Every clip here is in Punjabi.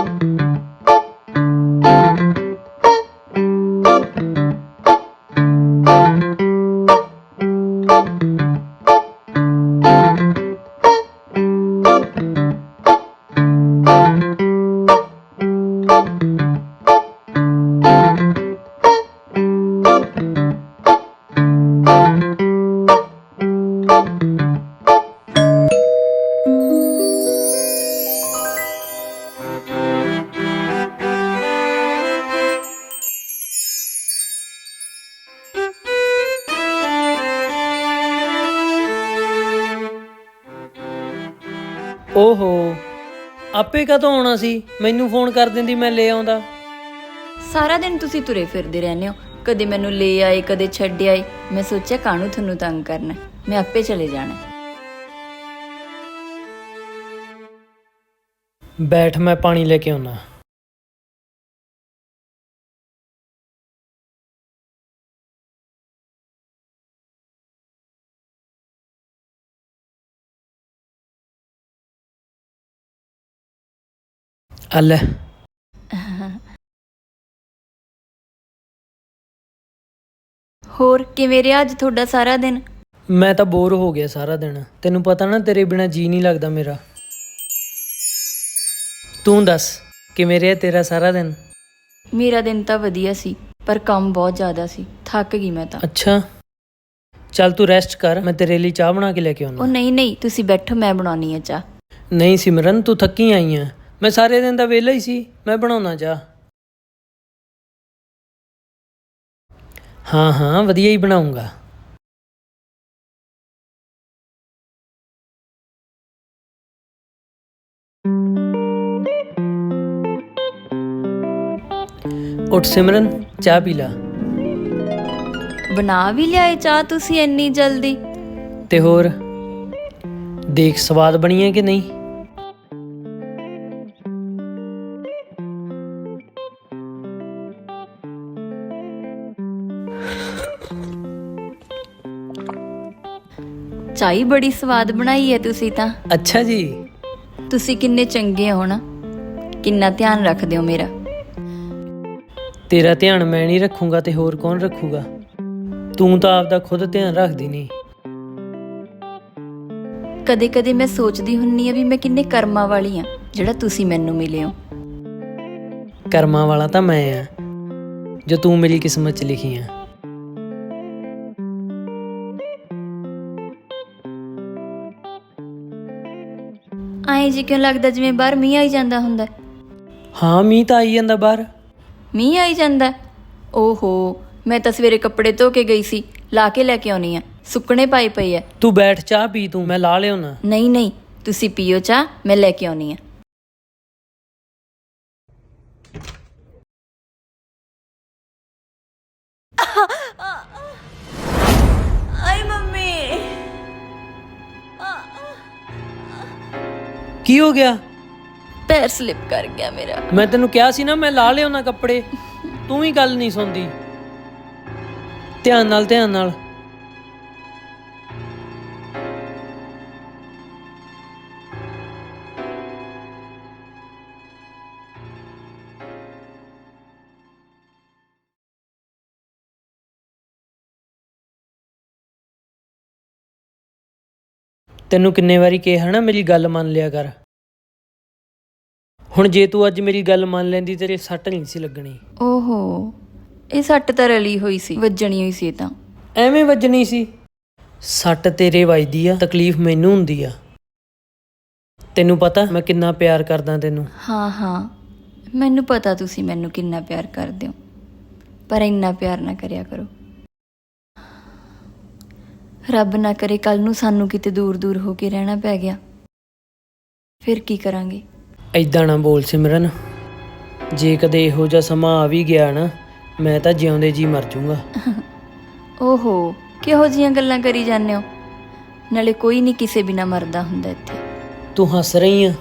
안녕. ਓਹੋ ਆਪੇ ਕਦੋਂ ਆਉਣਾ ਸੀ? ਮੈਨੂੰ ਫੋਨ ਕਰ ਦਿੰਦੀ ਮੈਂ ਲੈ ਆਉਂਦਾ। ਸਾਰਾ ਦਿਨ ਤੁਸੀਂ ਤੁਰੇ ਫਿਰਦੇ ਰਹਿੰਦੇ ਹੋ। ਕਦੇ ਮੈਨੂੰ ਲੈ ਆਏ ਕਦੇ ਛੱਡ ਆਏ। ਮੈਂ ਸੋਚਿਆ ਕਾਹਨੂੰ ਤੁਹਾਨੂੰ ਤੰਗ ਕਰਨਾ ਮੈਂ ਆਪੇ ਚਲੇ ਜਾਣਾ ਬੈਠ ਮੈਂ ਪਾਣੀ ਲੈ ਕੇ ਆਉਣਾ ਲੈ ਹੋਰ ਕਿਵੇਂ ਰਿਹਾ ਅੱਜ ਤੁਹਾਡਾ ਸਾਰਾ ਦਿਨ? ਮੈਂ ਤਾਂ ਬੋਰ ਹੋ ਗਿਆ ਸਾਰਾ ਦਿਨ। ਤੈਨੂੰ ਪਤਾ ਨਾ ਤੇਰੇ ਬਿਨਾ ਜੀ ਨਹੀਂ ਲੱਗਦਾ ਮੇਰਾ। ਤੂੰ ਦੱਸ ਕਿਵੇਂ ਰਿਹਾ ਤੇਰਾ ਸਾਰਾ ਦਿਨ? ਮੇਰਾ ਦਿਨ ਤਾਂ ਵਧੀਆ ਸੀ ਪਰ ਕੰਮ ਬਹੁਤ ਜ਼ਿਆਦਾ ਸੀ। ਥੱਕ ਗਈ ਮੈਂ ਤਾਂ। ਅੱਛਾ। ਚੱਲ ਤੂੰ ਰੈਸਟ ਕਰ ਮੈਂ ਤੇਰੇ ਲਈ ਚਾਹ ਬਣਾ ਕੇ ਲੈ ਕੇ ਉਹ ਆਉਣਾ ਨਹੀਂ ਨਹੀਂ ਤੁਸੀਂ ਬੈਠੋ ਮੈਂ ਬਣਾਉਣੀ ਆ ਚਾਹ। ਨਹੀਂ ਸਿਮਰਨ ਤੂੰ ਥੱਕੀ ਆਈ ਆ। ਮੈਂ ਸਾਰੇ ਦਿਨ ਦਾ ਵਿਹਲਾ ਹੀ ਸੀ ਮੈਂ ਬਣਾਉਣਾ ਚਾਹ। ਹਾਂ ਹਾਂ ਵਧੀਆ ਹੀ ਬਣਾਉਂਗਾ। ਉੱਠ ਸਿਮਰਨ ਚਾਹ ਪੀ ਲਾ। ਬਣਾ ਵੀ ਲਿਆਏ ਚਾਹ ਤੁਸੀਂ ਇੰਨੀ ਜਲਦੀ? ਤੇ ਹੋਰ ਦੇਖ ਸਵਾਦ ਬਣੀ ਹੈ ਕਿ ਨਹੀਂ? ਹੀ ਬੜੀ ਸਵਾਦ ਬਣਾਈ ਹੈ ਤੁਸੀਂ ਤਾਂ। ਅੱਛਾ ਜੀ। ਤੁਸੀਂ ਕਿੰਨੇ ਚੰਗੇ ਹੋ ਨਾ। ਕਿੰਨਾ ਧਿਆਨ ਰੱਖਦੇ ਹੋ ਮੇਰਾ। ਤੇਰਾ ਧਿਆਨ ਮੈਂ ਨਹੀਂ ਰੱਖੂੰਗਾ ਤੇ ਹੋਰ ਕੌਣ ਰੱਖੂਗਾ? ਤੂੰ ਤਾਂ ਆਪਦਾ ਖੁਦ ਧਿਆਨ ਰੱਖਦੀ ਨਹੀਂ। ਕਦੇ-ਕਦੇ ਮੈਂ ਸੋਚਦੀ ਹੁੰਨੀ ਆ ਵੀ ਮੈਂ ਕਿੰਨੇ ਕਰਮਾਂ ਵਾਲੀ ਆ ਜਿਹੜਾ ਤੁਸੀਂ ਮੈਨੂੰ ਮਿਲੇ ਹੋ। ਕਰਮਾਂ ਵਾਲਾ ਤਾਂ ਮੈਂ ਆ ਜੋ ਤੂੰ ਮੇਰੀ ਕਿਸਮਤ 'ਚ ਲਿਖੀ ਆ। ਐਂ ਜੀ ਕਿਉਂ ਲੱਗਦਾ ਜਿਵੇਂ ਬਾਹਰ ਮੀਂਹ ਆਈ ਜਾਂਦਾ ਹੁੰਦਾ? ਹੈ? ਮੀਂਹ ਤਾਂ ਆਈ ਜਾਂਦਾ ਬਾਹਰ। ਮੀਂਹ ਆਈ ਜਾਂਦਾ? ਓਹੋ ਮੈਂ ਤਾਂ ਸਵੇਰੇ ਕੱਪੜੇ ਧੋ ਕੇ ਗਈ ਸੀ ਲਾ ਕੇ ਲੈ ਕੇ ਆਉਣੀ ਆ। ਸੁੱਕਣੇ ਪਾਏ ਪਏ ਆ। ਤੂੰ ਬੈਠ ਚਾਹ ਪੀ ਤੂੰ ਮੈਂ ਲਾ ਲਿਆਉਣਾ। ਨਹੀਂ ਨਹੀਂ ਤੁਸੀਂ ਪੀਓ ਚਾਹ ਮੈਂ ਲੈ ਕੇ ਆਉਣੀ ਆ। ਕੀ ਹੋ ਗਿਆ? ਪੈਰ ਸਲਿਪ ਕਰ ਗਿਆ ਮੇਰਾ। ਮੈਂ ਤੈਨੂੰ ਕਿਹਾ ਸੀ ਨਾ ਮੈਂ ਲਾ ਲਿਆਉਣਾ ਕੱਪੜੇ। ਤੂੰ ਹੀ ਗੱਲ ਨਹੀਂ ਸੁਣਦੀ। ਧਿਆਨ ਨਾਲ ਧਿਆਨ ਨਾਲ। ਤੈਨੂੰ ਕਿੰਨੇ ਵਾਰੀ ਕਿਹਾ ਨਾ ਮੇਰੀ ਗੱਲ ਮੰਨ ਲਿਆ ਕਰ। ਹੁਣ ਜੇ ਤੂੰ ਅੱਜ ਮੇਰੀ ਗੱਲ ਮੰਨ ਲੈਂਦੀ ਤੇਰੇ ਸੱਟ ਨਹੀਂ ਸੀ ਲੱਗਣੀ। ਓਹੋ ਇਹ ਸੱਟ ਤਾਂ ਰਲੀ ਹੋਈ ਸੀ ਵੱਜਣੀ ਹੋਈ ਸੀ ਇਹ ਤਾਂ। ਐਵੇਂ ਵੱਜਣੀ ਸੀ। ਸੱਟ ਤੇਰੇ ਵੱਜਦੀ ਆ ਤਕਲੀਫ ਮੈਨੂੰ ਹੁੰਦੀ ਆ। ਤੈਨੂੰ ਪਤਾ ਮੈਂ ਕਿੰਨਾ ਪਿਆਰ ਕਰਦਾ ਤੈਨੂੰ। ਹਾਂ ਹਾਂ ਮੈਨੂੰ ਪਤਾ ਤੁਸੀਂ ਮੈਨੂੰ ਕਿੰਨਾ ਪਿਆਰ ਕਰਦੇ ਹੋ। ਪਰ ਇੰਨਾ ਪਿਆਰ ਨਾ ਕਰਿਆ ਕਰੋ। ਰੱਬ ਨਾ ਕਰੇ ਕੱਲ ਨੂੰ ਸਾਨੂੰ ਕਿਤੇ ਦੂਰ ਦੂਰ ਹੋ ਕੇ ਰਹਿਣਾ ਪੈ ਗਿਆ। ਫਿਰ ਕੀ ਕਰਾਂਗੇ? ਐਦਾਂ ਨਾ ਬੋਲ ਸਿਮਰਨ। ਜੇ ਕਦੇ ਇਹੋ ਜਿਹਾ ਸਮਾਂ ਆ ਵੀ ਗਿਆ ਨਾ ਮੈਂ ਤਾਂ ਜਿਉਂਦੇ ਜੀ ਮਰ ਜਾਊਂਗਾ ਓਹੋ ਕਿਹੋ ਜੀਆਂ ਗੱਲਾਂ ਕਰੀ ਜਾਂਦੇ ਹੋ? ਨਾਲੇ ਕੋਈ ਨਹੀਂ ਕਿਸੇ ਬਿਨਾ ਮਰਦਾ ਹੁੰਦਾ ਇੱਥੇ। ਤੂੰ ਹੱਸ ਰਹੀ ਆ?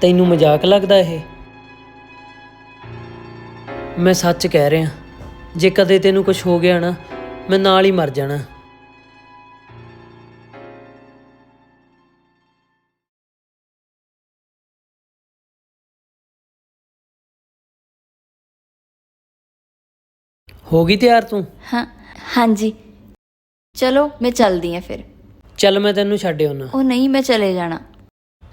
ਤੈਨੂੰ ਮਜ਼ਾਕ ਲੱਗਦਾ ਇਹ? ਮੈਂ ਸੱਚ ਕਹਿ ਰਿਹਾ ਜੇ ਕਦੇ ਤੈਨੂੰ ਕੁਝ ਹੋ ਗਿਆ ਨਾ ਮੈਂ ਨਾਲ ਹੀ ਮਰ ਜਾਣਾ। ਹੋ ਗਈ ਤਿਆਰ ਤੂੰ? ਹਾਂ ਹਾਂਜੀ। ਚਲੋ ਮੈਂ ਚੱਲਦੀ ਆ ਫਿਰ। ਚੱਲ ਮੈਂ ਤੈਨੂੰ ਛੱਡ ਆਉਣਾ ਉਹ ਨਹੀਂ ਮੈਂ ਚਲੇ ਜਾਣਾ।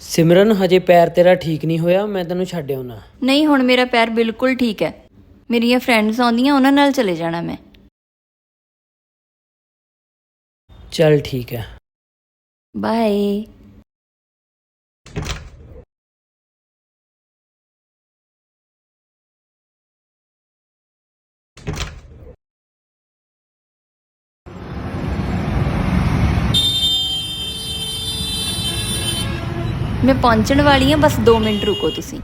ਸਿਮਰਨ ਹਜੇ ਪੈਰ ਤੇਰਾ ਠੀਕ ਨਹੀਂ ਹੋਇਆ ਮੈਂ ਤੈਨੂੰ ਛੱਡ ਆਉਣਾ ਨਹੀਂ ਹੁਣ ਮੇਰਾ ਪੈਰ ਬਿਲਕੁਲ ਠੀਕ ਹੈ। ਮੇਰੀਆਂ ਫਰੈਂਡਸ ਆਉਂਦੀਆਂ ਉਹਨਾਂ ਨਾਲ ਚਲੇ ਜਾਣਾ ਮੈਂ। ਚੱਲ ਠੀਕ ਹੈ। ਬਾਏ ਮੈਂ ਪਹੁੰਚਣ ਵਾਲੀ ਹਾਂ ਬਸ 2 ਮਿੰਟ ਰੁਕੋ ਤੁਸੀਂ।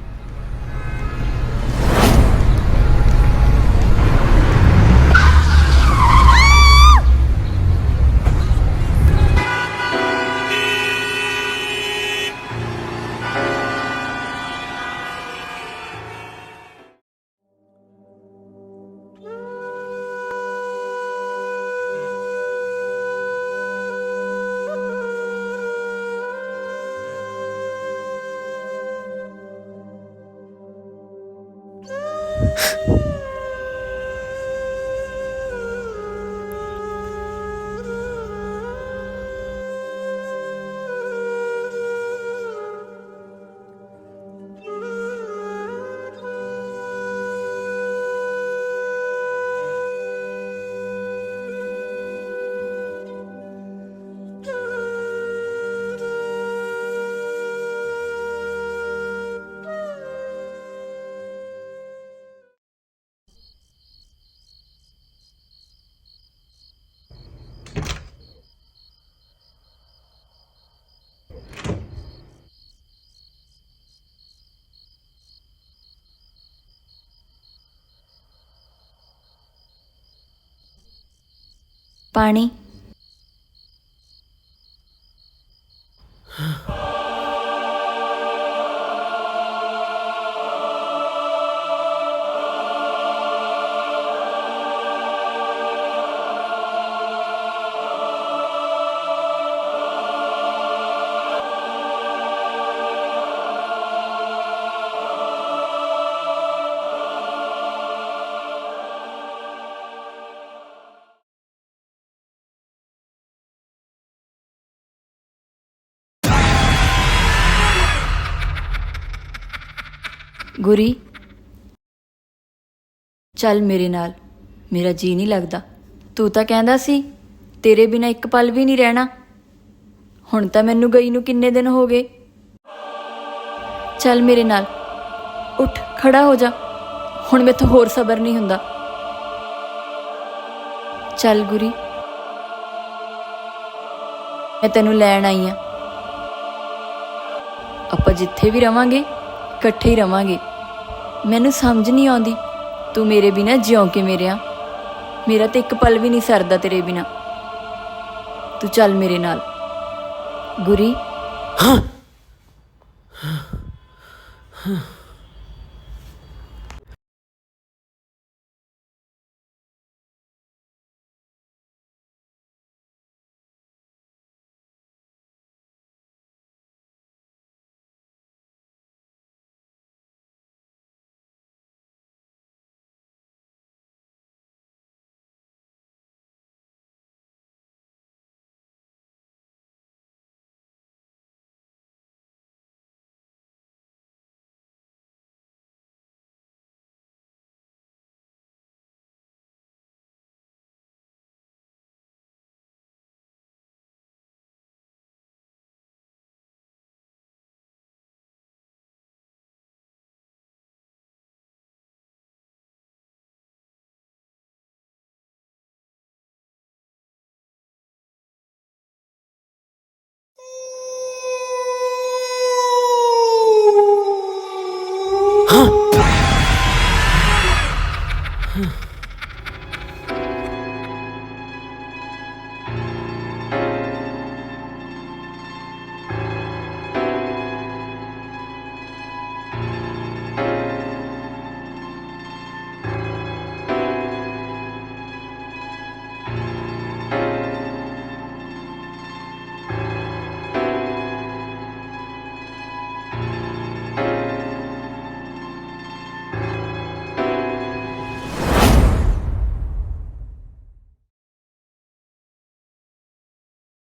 ਪਾਣੀ ਗੁਰੀ। ਚੱਲ ਮੇਰੇ ਨਾਲ, ਮੇਰਾ ਜੀ ਨਹੀਂ ਲੱਗਦਾ। ਤੂੰ ਤਾਂ ਕਹਿੰਦਾ ਸੀ, ਤੇਰੇ ਬਿਨਾ ਇੱਕ ਪਲ ਵੀ ਨਹੀਂ ਰਹਿਣਾ। ਹੁਣ ਤਾਂ ਮੈਨੂੰ ਗਈ ਨੂੰ ਕਿੰਨੇ ਦਿਨ ਹੋ ਗਏ। ਚੱਲ ਮੇਰੇ ਨਾਲ, ਉੱਠ, ਖੜਾ ਹੋ ਜਾ। ਹੁਣ ਮੈਥੋਂ ਹੋਰ ਸਬਰ ਨਹੀਂ ਹੁੰਦਾ। ਚੱਲ ਗੁਰੀ। ਮੈਂ ਤੈਨੂੰ ਲੈਣ ਆਈ ਆ। ਆਪਾਂ ਜਿੱਥੇ ਵੀ ਰਵਾਂਗੇ, ਇਕੱਠੇ ਹੀ ਰਵਾਂਗੇ। ਮੈਨੂੰ ਸਮਝ ਨਹੀਂ ਆਉਂਦੀ। ਤੂੰ ਮੇਰੇ ਬਿਨਾ ਜਿਉਂ ਕੇ ਮੇਰਿਆ ਮੇਰਾ ਤਾਂ ਇੱਕ ਪਲ ਵੀ ਨਹੀਂ ਸਰਦਾ ਤੇਰੇ ਬਿਨਾ। ਤੂੰ ਚੱਲ ਮੇਰੇ ਨਾਲ। ਗੁਰੀ। ਹਾਂ।